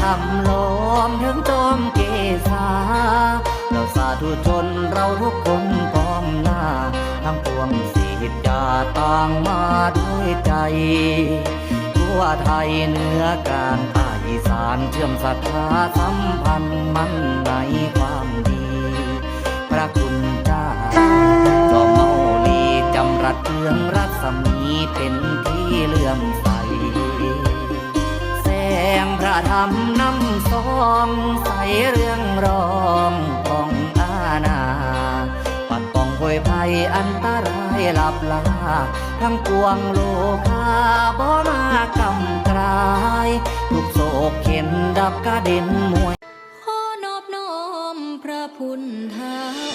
ธรรมล้อมถึงจอมเกษาเราสาธุชนเราทุกคนพร้อมหน้า ทั้งปวงสิทธิ์ยาต่างมาด้วยใจ ทั่วไทยเหนือกลางใต้อีสานเชื่อมศรัทธาสัมพันธ์มันในความดี พระคุณเจ้าจอมเมาลีจำรัดเรื่องรัศมีเป็นที่เลื่อมใส งพระธรรมนำสองใสเรื่องรองของอาณาปัดป้องป่วยภัยอันตรายหลับลา ทั้งปวงโลกาบ่มากำกลายทุกโศกเข็นดับกระเด็นมวย ขอนอบน้อมพระพุทธอ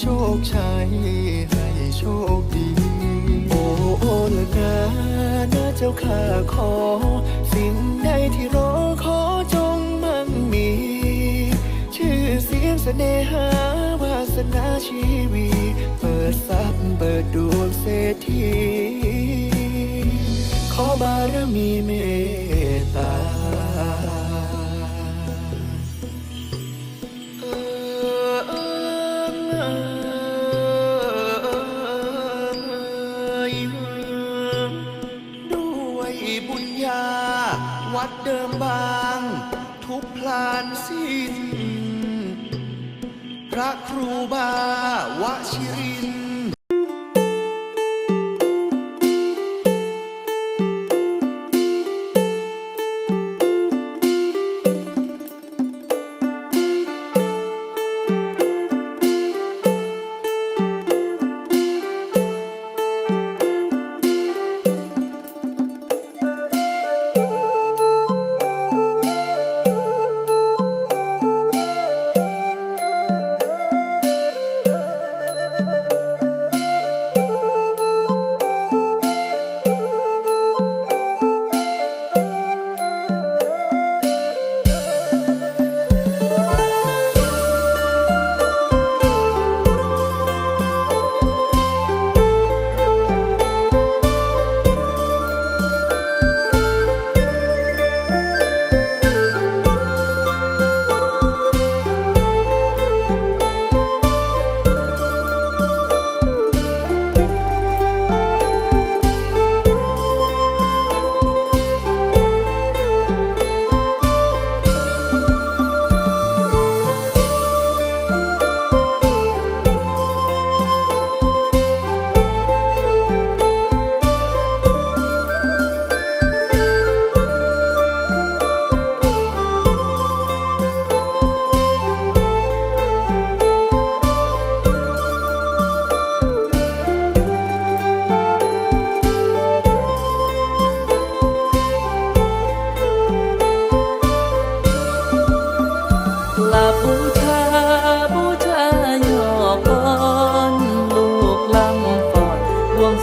โชคชัยให้โชคดี โอ้โอละนานะเจ้าข้าขอ สิ่งใดที่รอขอจงมั่งมี ชื่อเสียงเสน่หาวาสนาชีวี เปิดทรัพย์เปิดดวงเศรษฐี ลานสิ้น พระครูบาวชิริน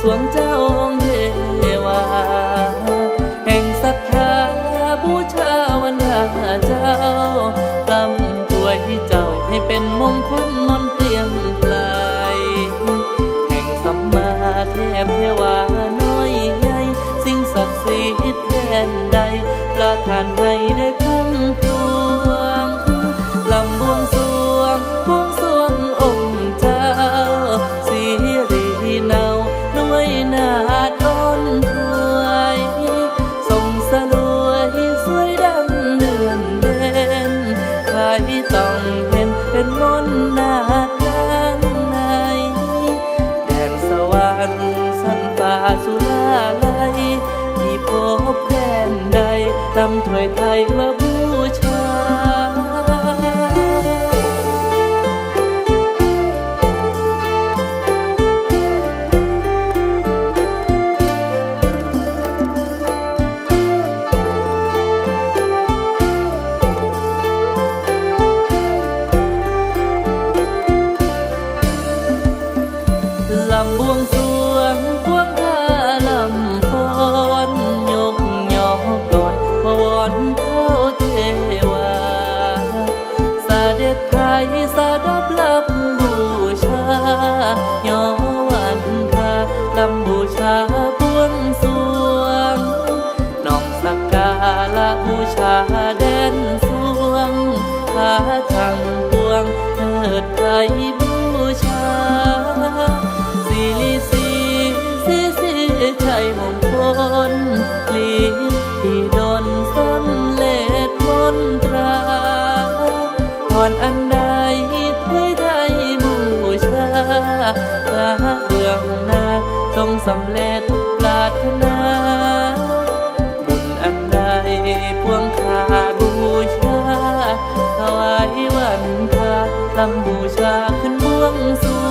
สวงเจ้าองค์เทวา แห่งศรัทธาบูชาวันดาเจ้าตำตัวให้เจ้าให้เป็นมงคลมนเตียงปลายแห่งสัมมาเทพเทวาน้อยใหญ่สิ่งศักดิ์สิทธิ์แทนใดประทานให้ได้คงทู ต้องเห็นเป็นมนต์นาทานในแดนสวรรค์สันป่าสุราลัยที่พบแดนใดตำถวยไทยว่าบูชา จไทยสดับลำบูชาย่อวันทาลำบูชาพวงสวงน้องสักกาละบูชาแดนสวงพาทางพวงเถิดไทยบูชา ลำบูชาขึ้นบวงสร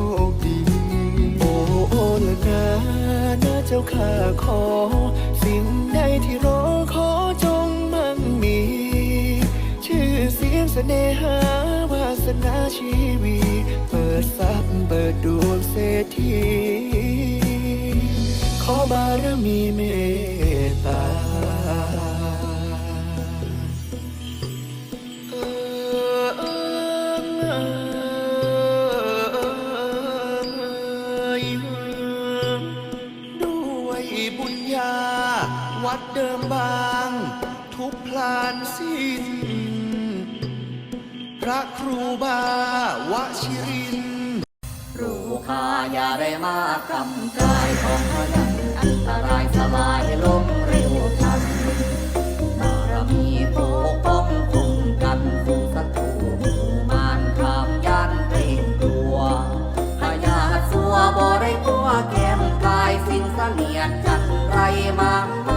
คดี โอ้โอละนานะเจ้าข้าขอ สิ่งใดที่รอขอจงมั่งมี ชื่อเสียงเสน่หาวาสนาชีวีเปิดทรัพย์เปิดดวงเศรษฐีขอบารมีเมต ครูบาวชิรินรู้าอย่าได้มากกำกายของพยันอันตรายสลายลงเร็วทันบารมีปกป้องคุ้มกันฝูงศัตรูมือมานขามยันเกรงกลัวพยาสัวบ่ได้กลัวแก้มกายสิ้นเสนียดจันไรมาง